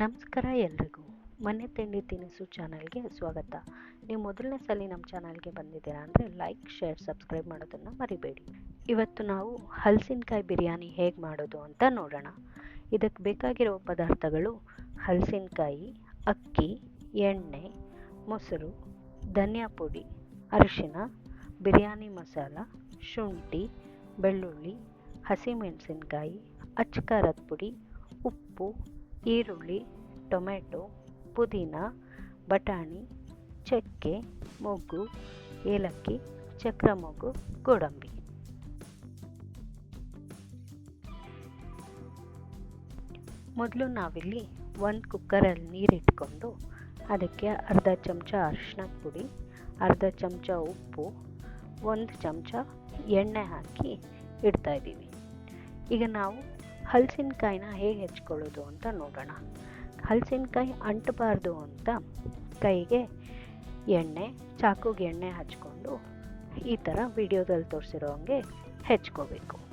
ನಮಸ್ಕಾರ ಎಲ್ರಿಗೂ. ಮನೆ ತಿಂಡಿ ತಿನಿಸು ಚಾನಲ್ಗೆ ಸ್ವಾಗತ. ನೀವು ಮೊದಲನೇ ಸಲ ನಮ್ಮ ಚಾನಲ್ಗೆ ಬಂದಿದ್ದೀರಾ ಅಂದರೆ ಲೈಕ್ ಶೇರ್ ಸಬ್ಸ್ಕ್ರೈಬ್ ಮಾಡೋದನ್ನು ಮರಿಬೇಡಿ. ಇವತ್ತು ನಾವು ಹಲಸಿನಕಾಯಿ ಬಿರಿಯಾನಿ ಹೇಗೆ ಮಾಡೋದು ಅಂತ ನೋಡೋಣ. ಇದಕ್ಕೆ ಬೇಕಾಗಿರೋ ಪದಾರ್ಥಗಳು ಹಲಸಿನಕಾಯಿ, ಅಕ್ಕಿ, ಎಣ್ಣೆ, ಮೊಸರು, ಧನಿಯಾ ಪುಡಿ, ಅರಿಶಿನ, ಬಿರಿಯಾನಿ ಮಸಾಲ, ಶುಂಠಿ, ಬೆಳ್ಳುಳ್ಳಿ, ಹಸಿಮೆಣಸಿನ್ಕಾಯಿ ಖಾರದ ಪುಡಿ, ಉಪ್ಪು ಈರುಳ್ಳಿ ಟೊಮೆಟೊ ಪುದೀನ, ಬಟಾಣಿ, ಚಕ್ಕೆ, ಮೊಗ್ಗು, ಏಲಕ್ಕಿ ಚಕ್ರ ಮೊಗ್ಗು ಗೋಡಂಬಿ. ಮೊದಲು ನಾವಿಲ್ಲಿ ಒಂದು ಕುಕ್ಕರಲ್ಲಿ ನೀರಿಟ್ಕೊಂಡು ಅದಕ್ಕೆ ಅರ್ಧ ಚಮಚ ಅರಿಶಿನ ಪುಡಿ, ಅರ್ಧ ಚಮಚ ಉಪ್ಪು, ಒಂದು ಚಮಚ ಎಣ್ಣೆ ಹಾಕಿ ಇಡ್ತಾಯಿದ್ದೀವಿ ಈಗ ನಾವು ಹಲಸಿನಕಾಯಿನ ಹೇಗೆ ಹೆಚ್ಕೊಳ್ಳೋದು ಅಂತ ನೋಡೋಣ. ಹಲಸಿನಕಾಯಿ ಅಂಟಬಾರ್ದು ಅಂತ ಕೈಗೆ ಎಣ್ಣೆ, ಚಾಕುಗೆ ಎಣ್ಣೆ ಹಚ್ಕೊಂಡು ಈ ಥರ ವಿಡಿಯೋದಲ್ಲಿ ತೋರಿಸಿರೋ ಹಂಗೆ ಹೆಚ್ಕೋಬೇಕು.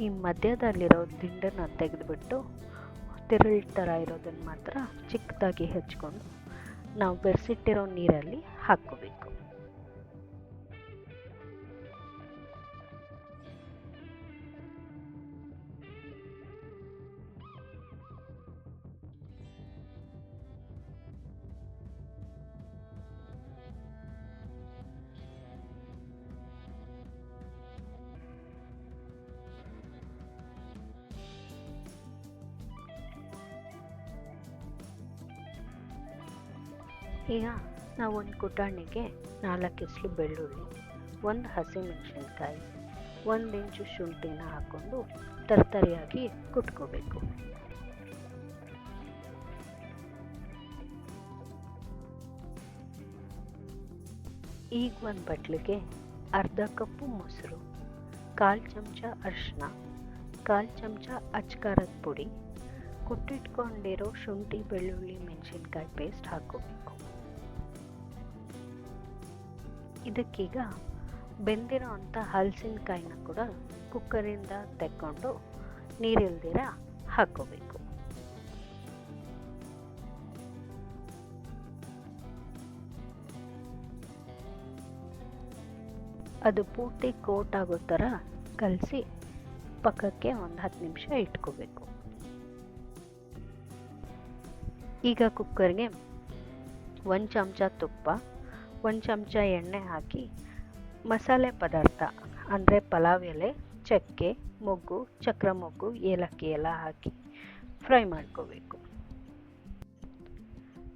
ಈ ಮಧ್ಯದಲ್ಲಿರೋ ದಿಂಡನ್ನು ತೆಗೆದುಬಿಟ್ಟು ತಿರುಳ್ ಥರ ಇರೋದನ್ನು ಮಾತ್ರ ಚಿಕ್ಕದಾಗಿ ಹೆಚ್ಕೊಂಡು ನಾವು ಬೆರೆಸಿಟ್ಟಿರೋ ನೀರಲ್ಲಿ ಹಾಕ್ಕೋಬೇಕು. ಈಗ ನಾವು ಒಂದು ಕುಟಾಣಿಗೆ ನಾಲ್ಕು ಎಸ್ಲು ಬೆಳ್ಳುಳ್ಳಿ, ಒಂದು ಹಸಿಮೆಣಸಿನ್ಕಾಯಿ, ಒಂದು ಇಂಚು ಶುಂಠಿನ ಹಾಕ್ಕೊಂಡು ತರ್ತರಿಯಾಗಿ ಕುಟ್ಕೋಬೇಕು. ಈಗ ಒಂದು ಬಟ್ಲಿಗೆ ಅರ್ಧ ಕಪ್ಪು ಮೊಸರು, ಕಾಲು ಚಮಚ ಅರಿಶಿನ ಕಾಲು ಚಮಚ ಅಚ್ಕಾರದ ಪುಡಿ, ಕುಟ್ಟಿಟ್ಕೊಂಡಿರೋ ಶುಂಠಿ ಬೆಳ್ಳುಳ್ಳಿ ಮೆಣಸಿನ್ಕಾಯಿ ಪೇಸ್ಟ್ ಹಾಕ್ಕೋಬೇಕು. ಇದಕ್ಕೀಗ ಬೆಂದಿರೋ ಅಂಥ ಹಲಸಿನಕಾಯಿನ ಕೂಡ ಕುಕ್ಕರಿಂದ ತೆಕ್ಕೊಂಡು ನೀರಿಲ್ದಿರ ಹಾಕ್ಕೋಬೇಕು. ಅದು ಪೂರ್ತಿ ಕೋಟ್ ಆಗೋ ಥರ ಕಲಸಿ ಪಕ್ಕಕ್ಕೆ ಒಂದು ಹತ್ತು ನಿಮಿಷ ಇಟ್ಕೋಬೇಕು. ಈಗ ಕುಕ್ಕರ್ಗೆ ಒಂದು ಚಮಚ ತುಪ್ಪ ಒಂದು ಚಮಚ ಎಣ್ಣೆ ಹಾಕಿ, ಮಸಾಲೆ ಪದಾರ್ಥ, ಅಂದರೆ ಪಲಾವ್ ಎಲೆ, ಚಕ್ಕೆ, ಮೊಗ್ಗು, ಚಕ್ರ ಮೊಗ್ಗು, ಏಲಕ್ಕಿ ಎಲ್ಲ ಹಾಕಿ ಫ್ರೈ ಮಾಡ್ಕೋಬೇಕು.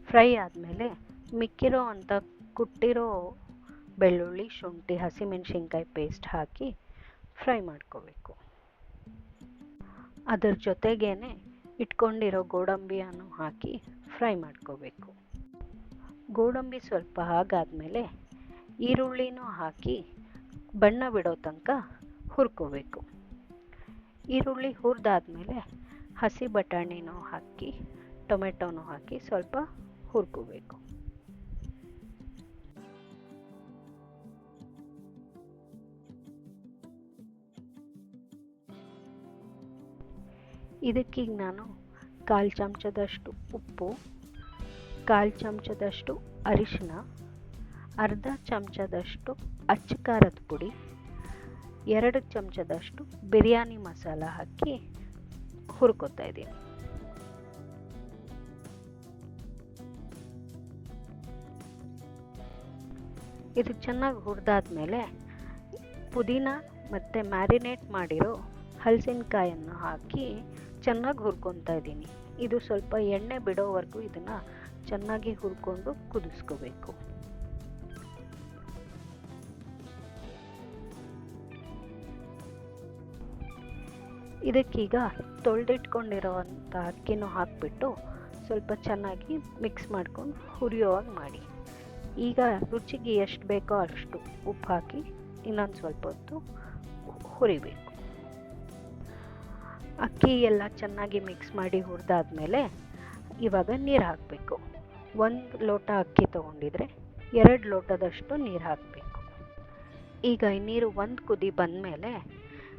ಫ್ರೈ ಆದಮೇಲೆ ಮಿಕ್ಕಿರೋ ಅಂಥ ಕುಟ್ಟಿರೋ ಬೆಳ್ಳುಳ್ಳಿ, ಶುಂಠಿ, ಹಸಿಮೆಣಸಿನ್ಕಾಯಿ ಪೇಸ್ಟ್ ಹಾಕಿ ಫ್ರೈ ಮಾಡ್ಕೋಬೇಕು. ಅದರ ಜೊತೆಗೇ ಇಟ್ಕೊಂಡಿರೋ ಗೋಡಂಬಿಯನ್ನು ಹಾಕಿ ಫ್ರೈ ಮಾಡ್ಕೋಬೇಕು. ಗೋಡಂಬಿ ಸ್ವಲ್ಪ ಹಾಗಾದ್ಮೇಲೆ ಈರುಳ್ಳಿನೂ ಹಾಕಿ ಬಣ್ಣ ಬಿಡೋ ತನಕ ಹುರ್ಕೋಬೇಕು. ಈರುಳ್ಳಿ ಹುರಿದಾದ್ಮೇಲೆ ಹಸಿ ಬಟಾಣಿನೂ ಹಾಕಿ, ಟೊಮೆಟೊನೂ ಹಾಕಿ ಸ್ವಲ್ಪ ಹುರ್ಕೋಬೇಕು. ಇದಕ್ಕೀಗ ನಾನು ಕಾಲು ಚಮಚದಷ್ಟು ಉಪ್ಪು ಕಾಲು ಚಮಚದಷ್ಟು ಅರಿಶಿನ ಅರ್ಧ ಚಮಚದಷ್ಟು ಅಚ್ಚಕಾರದ ಪುಡಿ, ಎರಡು ಚಮಚದಷ್ಟು ಬಿರಿಯಾನಿ ಮಸಾಲ ಹಾಕಿ ಹುರ್ಕೋತಾ ಇದ್ದೀನಿ. ಇದು ಚೆನ್ನಾಗಿ ಹುರಿದಾದ್ಮೇಲೆ ಪುದೀನ ಮತ್ತು ಮ್ಯಾರಿನೇಟ್ ಮಾಡಿರೋ ಹಲಸಿನಕಾಯನ್ನು ಹಾಕಿ ಚೆನ್ನಾಗಿ ಹುರ್ಕೊತಾ ಇದ್ದೀನಿ. ಇದು ಸ್ವಲ್ಪ ಎಣ್ಣೆ ಬಿಡೋವರೆಗೂ ಇದನ್ನು ಚೆನ್ನಾಗಿ ಹುರ್ಕೊಂಡು ಕುದಿಸ್ಕೋಬೇಕು. ಇದಕ್ಕೀಗ ತೊಳೆದಿಟ್ಕೊಂಡಿರೋವಂಥ ಅಕ್ಕಿನೂ ಹಾಕಿಬಿಟ್ಟು ಸ್ವಲ್ಪ ಚೆನ್ನಾಗಿ ಮಿಕ್ಸ್ ಮಾಡ್ಕೊಂಡು ಹುರಿಯೋವಾಗ ಮಾಡಿ. ಈಗ ರುಚಿಗೆ ಎಷ್ಟು ಬೇಕೋ ಅಷ್ಟು ಉಪ್ಪು ಹಾಕಿ ಇನ್ನೊಂದು ಸ್ವಲ್ಪ ಹೊತ್ತು ಹುರಿಬೇಕು. ಅಕ್ಕಿ ಎಲ್ಲ ಚೆನ್ನಾಗಿ ಮಿಕ್ಸ್ ಮಾಡಿ ಹುರಿದಾದ್ಮೇಲೆ ಇವಾಗ ನೀರು ಹಾಕಬೇಕು. ಒಂದು ಲೋಟ ಅಕ್ಕಿ ತಗೊಂಡಿದ್ರೆ ಎರಡು ಲೋಟದಷ್ಟು ನೀರು ಹಾಕಬೇಕು. ಈಗ ಈ ನೀರು ಒಂದು ಕುದಿ ಬಂದಮೇಲೆ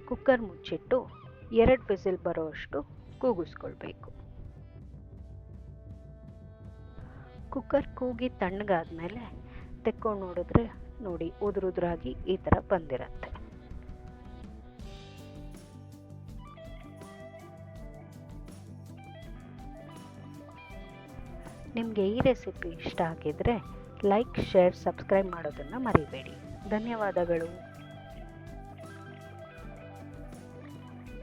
ಕುಕ್ಕರ್ ಮುಚ್ಚಿಟ್ಟು ಎರಡು ವಿಸಿಲ್ ಬರೋವಷ್ಟು ಕೂಗಿಸ್ಕೊಳ್ಬೇಕು. ಕುಕ್ಕರ್ ಕೂಗಿ ತಣ್ಣಗಾದ್ಮೇಲೆ ತೆಕ್ಕೊಂಡು ನೋಡಿದ್ರೆ ನೋಡಿ ಉದುರುದ್ರಾಗಿ ಈ ಥರ ಬಂದಿರತ್ತೆ. ನಿಮಗೆ ಈ ರೆಸಿಪಿ ಇಷ್ಟ ಆಗಿದ್ದರೆ ಲೈಕ್ ಶೇರ್ ಸಬ್ಸ್ಕ್ರೈಬ್ ಮಾಡೋದನ್ನು ಮರಿಬೇಡಿ. ಧನ್ಯವಾದಗಳು.